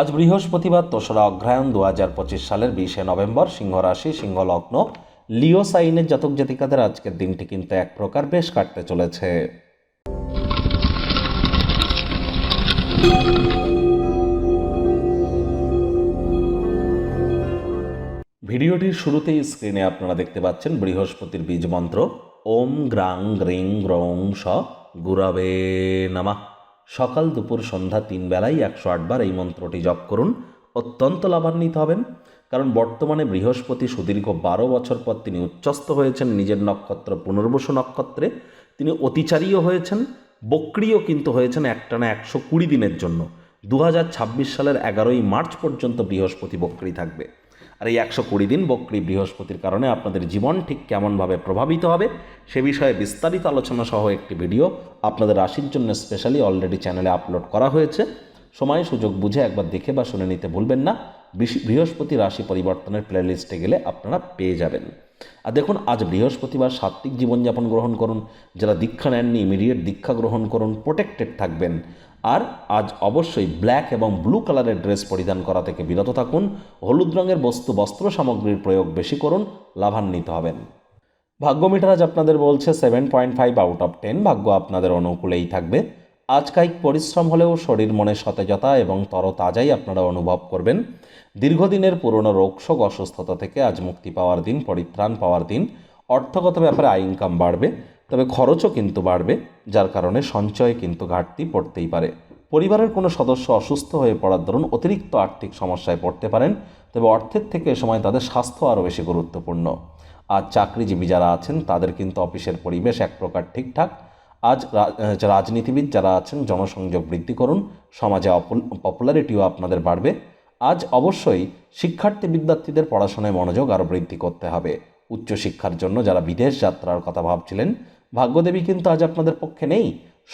আজ বৃহস্পতিবার দোসরা অগ্রহায়ণ দু হাজার পঁচিশ সালের বিশে নভেম্বর সিংহ রাশি সিংহ লগ্ন লিও সাইনের জাতক জাতিকাদের আজকের দিনটি কিন্তু এক প্রকার বেশ কাটতে চলেছে। ভিডিওটির শুরুতেই স্ক্রিনে আপনারা দেখতে পাচ্ছেন বৃহস্পতির বীজ মন্ত্র ওম গ্রাং গ্রিং গ্রৌং স গুরাবে নামা। সকাল দুপুর সন্ধ্যা তিন বেলায় একশো আটবার এই মন্ত্রটি জপ করুন। অত্যন্ত লাভান্বিত হবেন, কারণ বর্তমানে বৃহস্পতি সুদীর্ঘ বারো বছর পর তিনি উচ্চস্থ হয়েছেন। নিজের নক্ষত্র পুনর্বসু নক্ষত্রে তিনি অতিচারীও হয়েছেন, বক্রিও কিন্তু হয়েছেন একটানা একশো কুড়ি দিনের জন্য। দু হাজার ছাব্বিশ সালের এগারোই মার্চ পর্যন্ত বৃহস্পতি বক্রি থাকবে। আর এই একশো কুড়ি দিন বক্রি বৃহস্পতির কারণে আপনাদের জীবন ঠিক কেমনভাবে প্রভাবিত হবে সে বিষয়ে বিস্তারিত আলোচনা সহ একটি ভিডিও আপনাদের রাশির জন্য স্পেশালি অলরেডি চ্যানেলে আপলোড করা হয়েছে। সময়, সুযোগ বুঝে একবার দেখে বা শুনে নিতে ভুলবেন না। বৃহস্পতি রাশি পরিবর্তনের প্লেলিস্টে গেলে আপনারা পেয়ে যাবেন। আর দেখুন, আজ বৃহস্পতিবার সাত্ত্বিক জীবনযাপন গ্রহণ করুন। যারা দীক্ষা নেননি ইমিডিয়েট দীক্ষা গ্রহণ করুন প্রোটেক্টেড থাকবেন। আর আজ অবশ্যই ব্ল্যাক এবং ব্লু কালারের ড্রেস পরিধান করা থেকে বিরত থাকুন। হলুদ রঙের বস্তু, বস্ত্র সামগ্রীর প্রয়োগ বেশি করুন, লাভান্বিত হবেন। ভাগ্য মিটার আজ আপনাদের বলছে seven point five out of ten ভাগ্য আপনাদের অনুকূলেই থাকবে। আজ পরিশ্রম হলেও শরীর মনে সতেজতা এবং তরতাজাই আপনারা অনুভব করবেন। দীর্ঘদিনের পুরনো রোগশোক অসুস্থতা থেকে আজ মুক্তি পাওয়ার দিন, পরিত্রাণ পাওয়ার দিন। অর্থগত ব্যাপারে আয় ইনকাম বাড়বে, তবে খরচও কিন্তু বাড়বে, যার কারণে সঞ্চয়ে কিন্তু ঘাটতি পড়তেই পারে। পরিবারের কোনো সদস্য অসুস্থ হয়ে পড়ার দরুন অতিরিক্ত আর্থিক সমস্যায় পড়তে পারেন, তবে অর্থের থেকে এ সময় তাদের স্বাস্থ্য আরও বেশি গুরুত্বপূর্ণ। আজ চাকরিজীবী যারা আছেন, তাদের কিন্তু অফিসের পরিবেশ এক প্রকার ঠিকঠাক আজ রাজনীতিবিদ যারা আছেন, জনসংযোগ বৃদ্ধি করুন, সমাজে পপুলারিটিও আপনাদের বাড়বে। আজ অবশ্যই শিক্ষার্থী বিদ্যার্থীদের পড়াশোনায় মনোযোগ আরও বৃদ্ধি করতে হবে। উচ্চশিক্ষার জন্য যারা বিদেশ যাত্রার কথা ভাবছিলেন, ভাগ্যদেবী কিন্তু আজ আপনাদের পক্ষে নেই।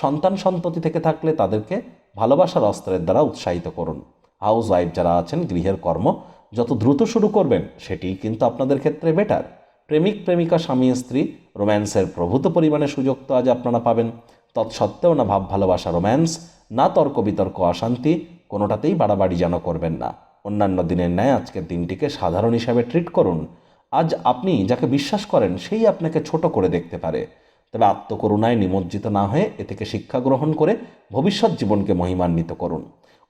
সন্তান সন্ততি থেকে থাকলে তাদেরকে ভালোবাসার অস্ত্রের দ্বারা উৎসাহিত করুন। হাউস ওয়াইফ যারা আছেন, গৃহের কর্ম, যত দ্রুত শুরু করবেন, সেটিই কিন্তু আপনাদের ক্ষেত্রে বেটার। প্রেমিক প্রেমিকা স্বামী স্ত্রী, রোম্যান্সের প্রভূত পরিমাণে সুযোগ তো আজ আপনারা পাবেন। তৎসত্ত্বেও না ভাব, ভালোবাসা, রোম্যান্স, না তর্ক বিতর্ক, অশান্তি, কোনোটাতেই বাড়াবাড়ি যেন করবেন না। অন্যান্য দিনের ন্যায় আজকের দিনটিকে সাধারণ হিসাবে ট্রিট করুন। আজ আপনি যাকে বিশ্বাস করেন, সেই আপনাকে ছোট করে দেখতে পারে। তবে আত্মকরুণায় নিমজ্জিত না হয়ে এ থেকে শিক্ষা গ্রহণ করে ভবিষ্যৎ জীবনকে মহিমান্বিত করুন।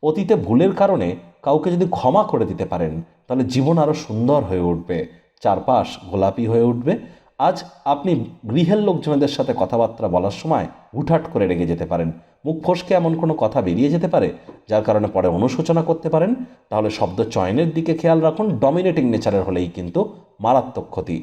অতীতে ভুলের কারণে কাউকে যদি ক্ষমা করে দিতে পারেন, তাহলে জীবন আরও সুন্দর হয়ে উঠবে। চারপাশ গোলাপি হয়ে উঠবে। আজ আপনি গৃহের লোকজনদের সাথে কথাবার্তা বলার সময় হুটহাট করে রেগে যেতে পারেন। মুখ ফসকে এমন কোনো কথা বেরিয়ে যেতে পারে, যার কারণে পরে অনুশোচনা করতে পারেন। তাহলে শব্দ চয়নের দিকে খেয়াল রাখুন ডমিনেটিং নেচারের হলেই কিন্তু মারাত্মক ক্ষতি।